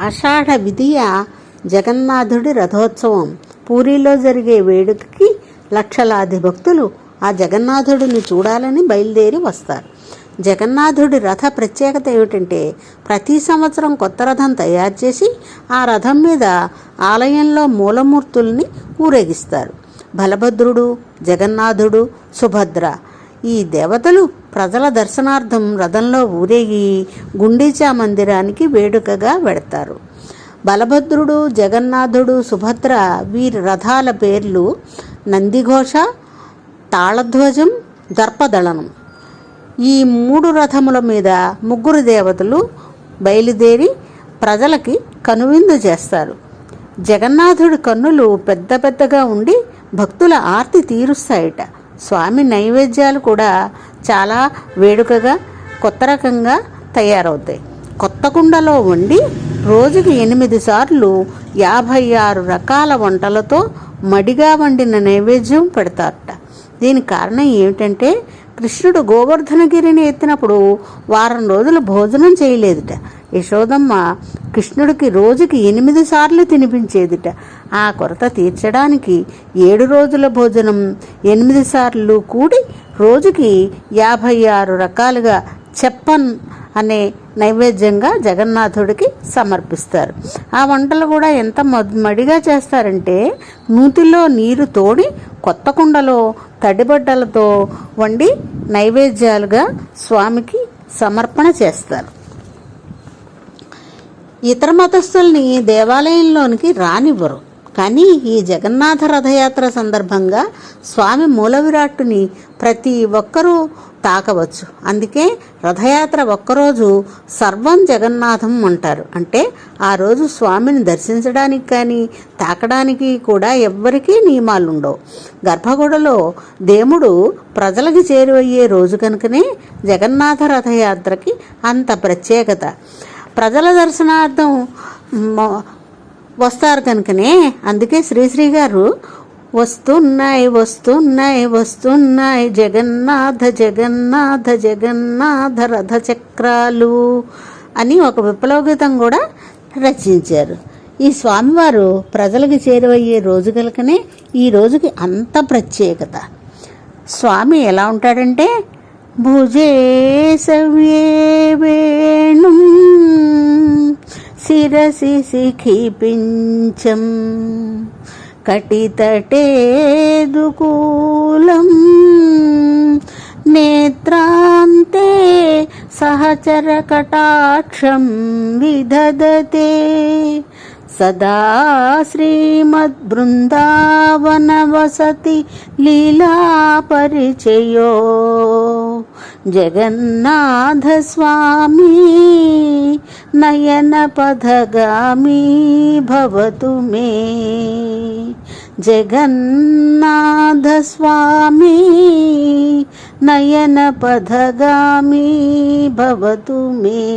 ఆషాఢ విధియ జగన్నాథుడి రథోత్సవం. పూరిలో జరిగే వేడుకకి లక్షలాది భక్తులు ఆ జగన్నాథుడిని చూడాలని బయలుదేరి వస్తారు. జగన్నాథుడి రథ ప్రత్యేకత ఏమిటంటే ప్రతి సంవత్సరం కొత్త రథం తయారు చేసి ఆ రథం మీద ఆలయంలో మూలమూర్తుల్ని ఊరేగిస్తారు. బలభద్రుడు జగన్నాథుడు సుభద్ర ఈ దేవతలు ప్రజల దర్శనార్థం రథంలో ఊరేగి గుండీచా మందిరానికి వేడుకగా వెడతారు. బలభద్రుడు జగన్నాథుడు సుభద్ర వీరి రథాల పేర్లు నందిఘోష తాళధ్వజం దర్పదళనం. ఈ మూడు రథముల మీద ముగ్గురు దేవతలు బయలుదేరి ప్రజలకి కనువిందు చేస్తారు. జగన్నాథుడి కన్నులు పెద్ద పెద్దగా ఉండి భక్తుల ఆర్తి తీరుస్తాయట. స్వామి నైవేద్యాలు కూడా చాలా వేడుకగా కొత్త రకంగా తయారవుతాయి. కొత్త కుండలో వండి రోజుకి ఎనిమిది సార్లు యాభై ఆరు రకాల వంటలతో మడిగా వండిన నైవేద్యం పెడతారట. దీనికి కారణం ఏమిటంటే కృష్ణుడు గోవర్ధనగిరిని ఎత్తినప్పుడు వారం రోజులు భోజనం చేయలేదుట. యశోదమ్మ కృష్ణుడికి రోజుకి ఎనిమిది సార్లు తినిపించేదిట. ఆ కొరత తీర్చడానికి ఏడు రోజుల భోజనం ఎనిమిది సార్లు కూడి రోజుకి యాభై ఆరు రకాలుగా చెప్పన్ అనే నైవేద్యంగా జగన్నాథుడికి సమర్పిస్తారు. ఆ వంటలు కూడా ఎంత మడిగా చేస్తారంటే నూతిలో నీరు తోడి కొత్త కుండలో తడిబడ్డలతో వండి నైవేద్యాలుగా స్వామికి సమర్పణ చేస్తారు. ఇతర మతస్థుల్ని దేవాలయంలోనికి రానివ్వరు. కానీ ఈ జగన్నాథ రథయాత్ర సందర్భంగా స్వామి మూల విరాట్టుని ప్రతి ఒక్కరూ తాకవచ్చు. అందుకే రథయాత్ర ఒక్కరోజు సర్వం జగన్నాథం అంటారు. అంటే ఆ రోజు స్వామిని దర్శించడానికి కానీ తాకడానికి కూడా ఎవ్వరికీ నియమాలు ఉండవు గర్భగుడలో దేవుడు ప్రజలకు చేరువయ్యే రోజు కనుకనే జగన్నాథ రథయాత్రకి అంత ప్రత్యేకత. ప్రజల దర్శనార్థం వస్తారు కనుకనే. అందుకే శ్రీశ్రీ గారు వస్తున్నాయి వస్తున్నాయి వస్తున్నాయి జగన్నాథ జగన్నాథ జగన్నాథ రథ చక్రాలు అని ఒక విప్లవగీతం కూడా రచించారు. ఈ స్వామివారు ప్రజలకు చేరువయ్యే రోజు కనుకనే ఈ రోజుకి అంత ప్రత్యేకత. స్వామి ఎలా ఉంటాడంటే భుజే సవ్యే వేణుం శిరసి శిఖిపించం కటితటేదుకూలం. నేత్రాంతే సహచరకటాక్షం విదదతే సదా శ్రీమద్బృందావనవసతి లీలాపరిచయో. జగన్నాథస్వామి నయనపథగామి భవతు మే. జగన్నాథస్వామి నయనపథగామి భవతు మే.